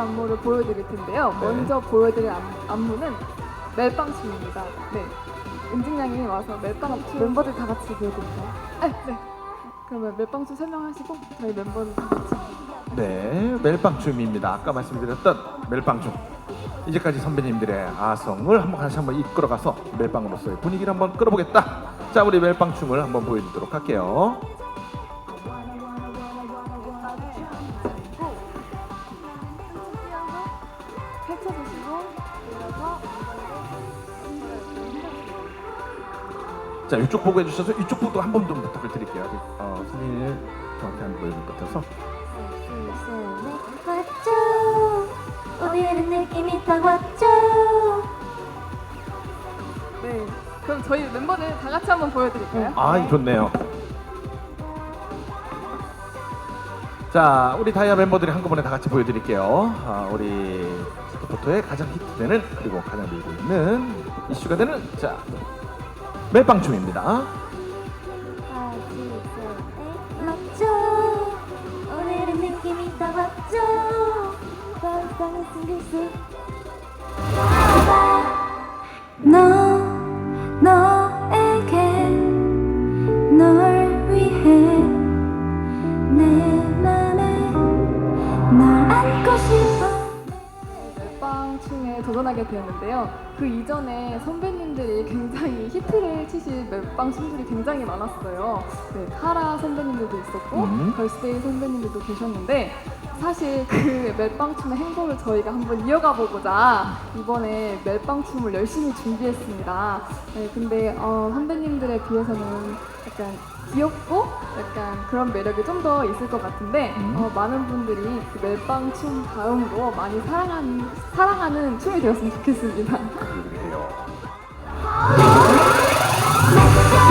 안무를 보여드릴 텐데요. 네. 먼저 보여드릴 안, 안무는 멜빵춤입니다. 네. 은진양이 와서 멜빵춤 멤버들 다 같이 보여드릴까요? 네, 네. 그러면 멜빵춤 설명하시고 저희 멤버들 다 같이 네, 멜빵춤입니다. 아까 말씀드렸던 멜빵춤. 이제까지 선배님들의 아성을 한번 다시 한번 이끌어가서 멜빵으로서의 분위기를 한번 끌어보겠다. 자, 우리 멜빵춤을 한번 보여드리도록 할게요. 자, 이쪽 보고 해주셔서 이쪽 보도 한 번 좀 부탁을 드릴게요. 아직, 어, 선생님 정확히 안 보여줄 것 같아서. 왔죠 오늘은 느낌이 딱 왔죠 네. 그럼 저희 멤버들 다 같이 한번 보여드릴까요? 아, 좋네요. 자, 우리 다이아 멤버들이 한꺼번에 다 같이 보여드릴게요. 아, 우리 스포터의 가장 히트되는 그리고 가장 밀고 있는 이슈가 되는 자 멜빵춤입니다. 맞죠? 수 춤에 도전하게 되었는데요. 그 이전에 선배님들이 굉장히 히트를 치신 멜빵 춤들이 굉장히 많았어요. 네, 카라 선배님들도 있었고 음. 걸스데이 선배님들도 계셨는데 사실 그 멜빵 춤의 행보를 저희가 한번 이어가 보고자 이번에 멜빵 춤을 열심히 준비했습니다. 네, 근데 어, 선배님들에 비해서는 약간 귀엽고 약간 그런 매력이 좀 더 있을 것 같은데 음. 어, 많은 분들이 그 멜빵 춤 다음으로 많이 사랑하는 사랑하는 춤이 되었으면 좋겠습니다. 그래요.